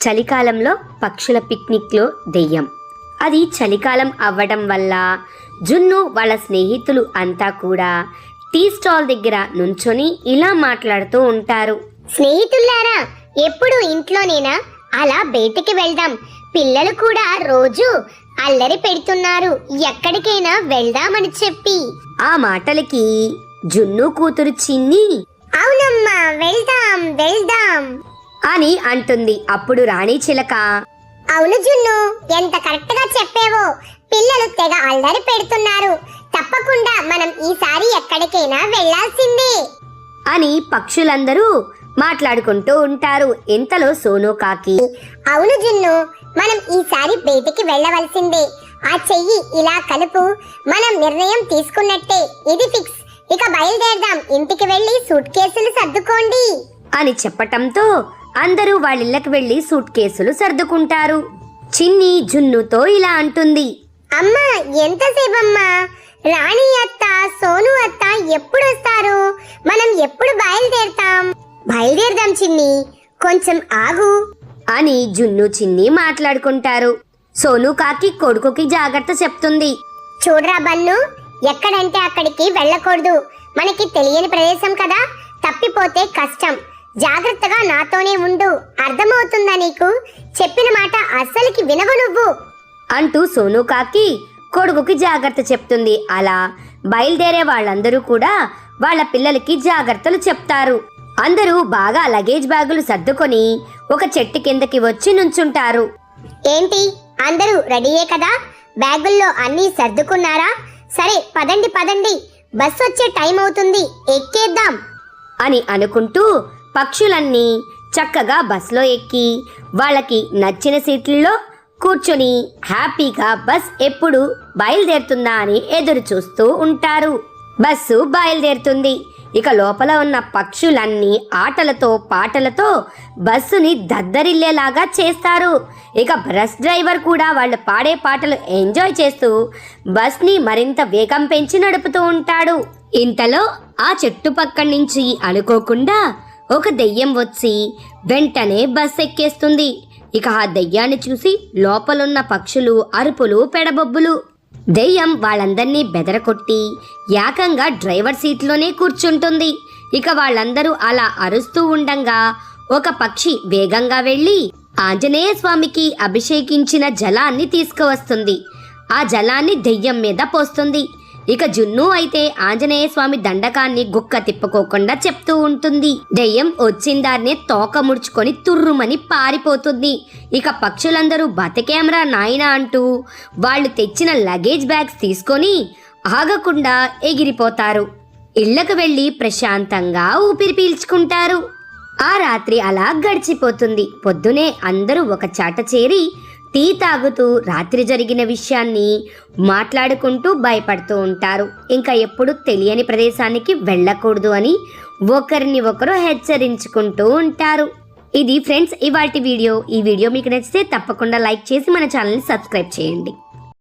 చలికాలంలో పక్షుల పిక్నిక్లో దెయ్యం. అది చలికాలం అవ్వడం వల్ల జున్ను వాళ్ళ స్నేహితులు అంతా కూడా టీ స్టాల్ దగ్గర నుంచొని ఇలా మాట్లాడుతూ ఉంటారు. స్నేహితులారా ఎప్పుడు ఇంట్లోనేనా? అలా బయటికి వెళ్దాం. పిల్లలు కూడా రోజు అల్లరి పెడుతున్నారు. ఎక్కడికైనా వెళ్దామని చెప్పి. ఆ మాటలకి జున్ను కూతురు చిన్ని. అవునమ్మా వెళ్దాం వెళ్దాం. అని అంటుంది. అప్పుడు రాణి చిలక అవును జున్ను ఎంత కరెక్ట్గా చెప్పేవో. పిల్లలు తెగ అల్లరి పెడుతున్నారు. తప్పకుండా మనం ఈసారి ఎక్కడికైనా వెళ్ళాల్సిందే. అని పక్షులందరూ మాట్లాడుకుంటూ ఉంటారు. ఇంతలో సోను కాకి అవును జున్ను మనం ఈసారి బయటికి వెళ్ళవలసిందే. ఆ చెయ్యి ఇలా కలుపు మనం నిర్ణయం తీసుకున్నట్టే. ఇది ఫిక్స్. ఇక బయలుదేరదాం. ఇంటికి వెళ్ళి సూట్ కేసులు సర్దుకోండి. అని చెప్పటంతో అందరూ వాళ్ళిళ్ళకి వెళ్ళి సూట్ కేసులు సర్దుకుంటారు. చిన్ని జున్నుతో ఇలా అంటుంది. అమ్మా ఎంతసేపమ్మా? రాణి అత్త సోను అత్త ఎప్పుడు వస్తారు మనం ఎప్పుడు బయలుదేరతాం? బయలుదేరదాం చిన్ని. కొంచెం ఆగు. అని జున్ను చిన్ని మాట్లాడుకుంటారు. సోను కాకి కొడుకుకి జాగ్రత్త చెప్తుంది. చూడరా బన్ను ఎక్కడంటే అక్కడికి వెళ్ళకూడదు. మనకి తెలియని ప్రదేశం కదా. తప్పిపోతే కష్టం. జాగ్రత్తగా నాతోనే ఉండు. అర్థమవుతుందా నీకు? చెప్పిన మాట అస్సలకి వినవు నువ్వు. అంటూ సోను కాకి కొడుకుకి జాగ్రత్త చెప్తుంది. అలా బయలుదేరే వాళ్ళందరూ కూడా వాళ్ళ పిల్లలకి జాగ్రత్తలు చెప్తారు. అందరూ బాగా లగేజ్ బ్యాగులు సర్దుకొని ఒక చెట్టు కిందకి వచ్చి నుంచుంటారు. ఏంటి? అందరూ రెడీయే కదా? బ్యాగుల్లో అన్నీ సర్దుకున్నారా? సరే పదండి పదండి. బస్ వచ్చే టైం అవుతుంది. ఎక్కేద్దాం. అని అనుకుంటూ పక్షులన్నీ చక్కగా బస్లో ఎక్కి వాళ్ళకి నచ్చిన సీట్లలో కూర్చొని హ్యాపీగా బస్ ఎప్పుడు బయలుదేరుతుందా అని ఎదురు చూస్తూ ఉంటారు. బస్సు బయలుదేరుతుంది. ఇక లోపల ఉన్న పక్షులన్నీ ఆటలతో పాటలతో బస్సుని దద్దరిల్లేలాగా చేస్తారు. ఇక బస్ డ్రైవర్ కూడా వాళ్ళు పాడే పాటలు ఎంజాయ్ చేస్తూ బస్ని మరింత వేగం పెంచి నడుపుతూ ఉంటాడు. ఇంతలో ఆ చెట్టు పక్క నుంచి అనుకోకుండా ఒక దెయ్యం వచ్చి వెంటనే బస్ ఎక్కేస్తుంది. ఇక ఆ దెయ్యాన్ని చూసి లోపలున్న పక్షులు అరుపులు పెడబొబ్బులు. దెయ్యం వాళ్ళందర్నీ బెదరకొట్టి ఏకంగా డ్రైవర్ సీట్లోనే కూర్చుంటుంది. ఇక వాళ్ళందరూ అలా అరుస్తూ ఉండంగా ఒక పక్షి వేగంగా వెళ్ళి ఆంజనేయ స్వామికి అభిషేకించిన జలాన్ని తీసుకువస్తుంది. ఆ జలాన్ని దెయ్యం మీద పోస్తుంది. ఇక జున్ను అయితే ఆంజనేయ స్వామి దండకాన్ని గుక్క తిప్పుకోకుండా చెప్తూ ఉంటుంది. దెయ్యం వచ్చిందాన్నే తోక ముడుచుకొని తుర్రుమని పారిపోతుంది. ఇక పక్షులందరూ బతికేమరా నాయన అంటూ వాళ్ళు తెచ్చిన లగేజ్ బ్యాగ్స్ తీసుకొని ఆగకుండా ఎగిరిపోతారు. ఇళ్ళకు వెళ్ళి ప్రశాంతంగా ఊపిరి పీల్చుకుంటారు. ఆ రాత్రి అలా గడిచిపోతుంది. పొద్దునే అందరూ ఒక చాట చేరి టీ తాగుతూ రాత్రి జరిగిన విషయాన్ని మాట్లాడుకుంటూ భయపడుతూ ఉంటారు. ఇంకా ఎప్పుడు తెలియని ప్రదేశానికి వెళ్ళకూడదు అని ఒకరిని ఒకరు హెచ్చరించుకుంటూ ఉంటారు. ఇది ఫ్రెండ్స్ ఇవాటి వీడియో. ఈ వీడియో మీకు నచ్చితే తప్పకుండా లైక్ చేసి మన ఛానల్ని సబ్స్క్రైబ్ చేయండి.